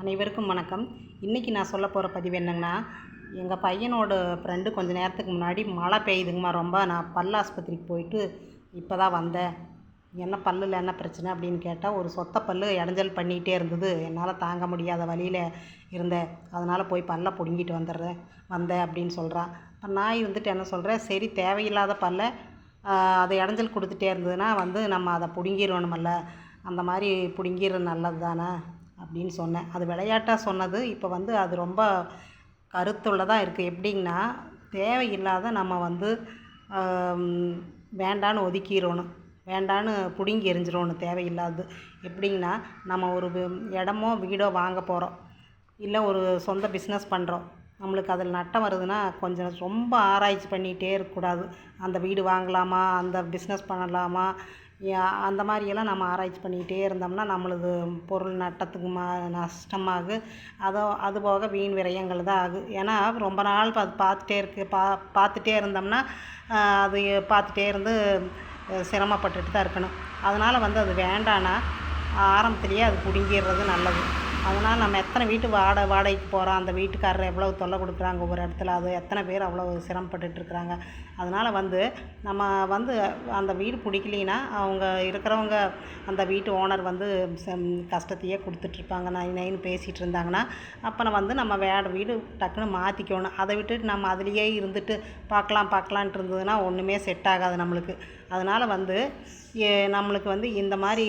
அனைவருக்கும் வணக்கம். இன்றைக்கி நான் சொல்ல போகிற பதிவு என்னங்கன்னா எங்கள் பையனோட ஃப்ரெண்டு கொஞ்ச நேரத்துக்கு முன்னாடி மழை பெய்யுதுங்கம்மா ரொம்ப. நான் பல் ஆஸ்பத்திரிக்கு போயிட்டு இப்போ தான் வந்தேன். என்ன பல்லில் என்ன பிரச்சனை அப்படின்னு கேட்டால் ஒரு சொத்த பல் இடைஞ்சல் பண்ணிகிட்டே இருந்தது. என்னால் தாங்க முடியாத வழியில் இருந்தேன். அதனால் போய் பல்லை பிடுங்கிட்டு வந்துடுறேன் வந்தேன் அப்படின்னு சொல்கிறான் இப்போ நான் இருந்துட்டு என்ன சொல்கிறேன் சரி தேவையில்லாத பல்லை அது இடைஞ்சல் கொடுத்துட்டே இருந்ததுன்னா வந்து நம்ம அதை பிடுங்கிடணுமல்ல அந்த மாதிரி பிடுங்கிடுறது நல்லது தானே அப்படின்னு சொன்னேன். அது விளையாட்டாக சொன்னது. இப்போ வந்து அது ரொம்ப கருத்துள்ளதாக இருக்குது எப்படின்னா தேவையில்லாத நம்ம வந்து வேண்டான்னு ஒதுக்கிடணும் வேண்டான்னு பிடுங்கி எரிஞ்சிடணும் தேவையில்லாது. எப்படிங்கன்னா நம்ம ஒரு இடமோ வீடோ வாங்க போகிறோம் இல்லை ஒரு சொந்த பிஸ்னஸ் பண்ணுறோம் நம்மளுக்கு அதில் நட்டம் வருதுன்னா கொஞ்சம் ரொம்ப ஆராய்ச்சி பண்ணிகிட்டே இருக்கக்கூடாது. அந்த வீடு வாங்கலாமா? அந்த பிஸ்னஸ் பண்ணலாமா? அந்த மாதிரியெல்லாம் நம்ம ஆராய்ச்சி பண்ணிக்கிட்டே இருந்தோம்னா நம்மளது பொருள் நட்டத்துக்கு மா நஷ்டமாகு. அதோ அது போக வீண் விரயங்கள் தான் ஆகும் ஏன்னா ரொம்ப நாள் அது பார்த்துட்டே இருக்கு பா பார்த்துட்டே இருந்தோம்னா அது பார்த்துட்டே இருந்து சிரமப்பட்டுட்டு தான் இருக்கணும். அதனால் வந்து அது வேண்டான்னா ஆரம்பத்துலேயே அது பிடுங்கிடுறது நல்லது. அதனால் நம்ம எத்தனை வீட்டு வாடகை வாடகைக்கு போகிறோம் அந்த வீட்டுக்காரர் எவ்வளோ தொல்லை கொடுக்குறாங்க ஒவ்வொரு இடத்துல அது எத்தனை பேர் அவ்வளோ சிரமப்பட்டுட்ருக்குறாங்க அதனால் வந்து நம்ம வந்து அந்த வீடு பிடிக்கலின்னா அவங்க இருக்கிறவங்க அந்த வீட்டு ஓனர் வந்து கஷ்டத்தையே கொடுத்துட்ருப்பாங்க நான் நைன்னு பேசிகிட்டு இருந்தாங்கன்னா அப்போ வந்து நம்ம வேறு வீடு டக்குன்னு மாற்றிக்கணும் அதை விட்டுட்டு நம்ம அதுலேயே இருந்துட்டு பார்க்கலாம் பார்க்கலான்ட்டு இருந்ததுன்னா ஒன்றுமே செட் ஆகாது நம்மளுக்கு. அதனால் வந்து நம்மளுக்கு வந்து இந்த மாதிரி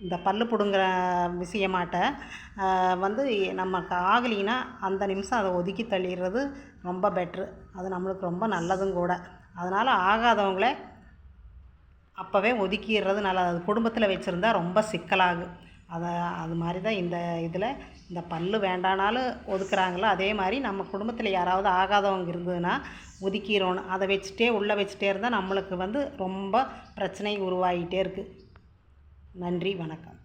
இந்த பல்லு பிடுங்குற விஷயமாட்ட வந்து நமக்கு ஆகலைன்னா அந்த நிமிஷம் அதை ஒதுக்கி தள்ளிடுறது ரொம்ப பெட்ரு அது நம்மளுக்கு ரொம்ப நல்லதும் கூட. அதனால் ஆகாதவங்கள அப்போவே ஒதுக்கிடுறது நல்லது. அது குடும்பத்தில் வச்சுருந்தா ரொம்ப சிக்கலாகும் அதை அது மாதிரி தான் இந்த இதில் இந்த பல்லு வேண்டானாலும் ஒதுக்குறாங்களோ அதே மாதிரி நம்ம குடும்பத்தில் யாராவது ஆகாதவங்க இருந்ததுன்னா ஒதுக்கிடணும் அதை வச்சுட்டே உள்ளே வச்சுட்டே இருந்தால் நம்மளுக்கு வந்து ரொம்ப பிரச்சனை உருவாகிட்டே இருக்குது நன்றி வணக்கம்.